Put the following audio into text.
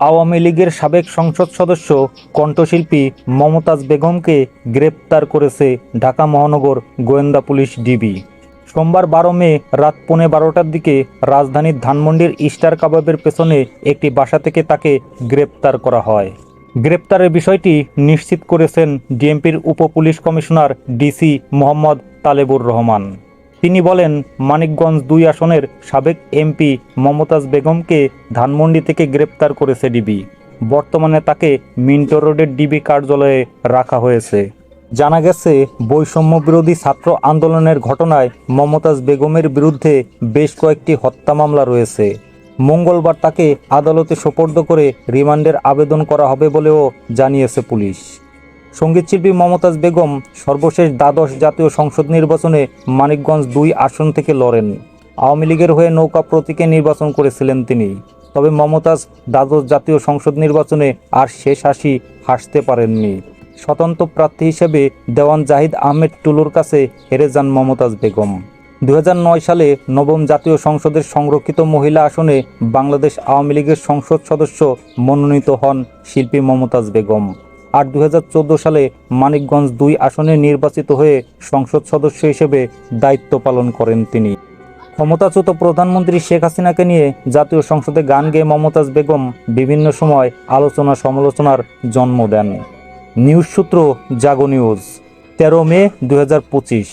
আওয়ামী লীগের সাবেক সংসদ সদস্য কণ্ঠশিল্পী মমতাজ বেগমকে গ্রেপ্তার করেছে ঢাকা মহানগর গোয়েন্দা পুলিশ ডিবি। সোমবার বারো মে রাত পৌনে বারোটার দিকে রাজধানীর ধানমন্ডির ইস্টার কাবাবের পেছনে একটি বাসা থেকে তাকে গ্রেপ্তার করা হয়। গ্রেপ্তারের বিষয়টি নিশ্চিত করেছেন ডিএমপির উপ police commissioner DC Mohammad Talebur Rahman. তিনি বলেন, মানিকগঞ্জ দুই আসনের সাবেক এমপি মমতাজ বেগমকে ধানমন্ডি থেকে গ্রেপ্তার করেছে ডিবি। বর্তমানে তাকে মিন্টো রোডের ডিবি কার্যালয়ে রাখা হয়েছে। জানা গেছে, বৈষম্য বিরোধী ছাত্র আন্দোলনের ঘটনায় মমতাজ বেগমের বিরুদ্ধে বেশ কয়েকটি হত্যা মামলা রয়েছে। মঙ্গলবার তাকে আদালতে সোপর্দ করে রিমান্ডের আবেদন করা হবে বলেও জানিয়েছে পুলিশ। সঙ্গীতশিল্পী মমতাজ বেগম সর্বশেষ দ্বাদশ জাতীয় সংসদ নির্বাচনে মানিকগঞ্জ দুই আসন থেকে লড়েন। আওয়ামী লীগের হয়ে নৌকা প্রতীকে নির্বাচন করেছিলেন তিনি। তবে মমতাজ দ্বাদশ জাতীয় সংসদ নির্বাচনে আর শেষ হাসি হাসতে পারেননি। স্বতন্ত্র প্রার্থী হিসেবে দেওয়ান জাহিদ আহমেদ টুলুর কাছে হেরে যান মমতাজ বেগম। দু হাজার নয় সালে নবম জাতীয় সংসদের সংরক্ষিত মহিলা আসনে বাংলাদেশ আওয়ামী লীগের সংসদ সদস্য মনোনীত হন শিল্পী মমতাজ বেগম। আর দু সালে মানিকগঞ্জ দুই আসনে নির্বাচিত হয়ে সংসদ সদস্য হিসেবে দায়িত্ব পালন করেন তিনি। ক্ষমতাচ্যুত প্রধানমন্ত্রী শেখ হাসিনাকে নিয়ে জাতীয় সংসদে গান গেয়ে মমতাজ বেগম বিভিন্ন সময় আলোচনা সমালোচনার জন্ম দেন। নিউজ সূত্র জাগো নিউজ, তেরো মে দু হাজার পঁচিশ।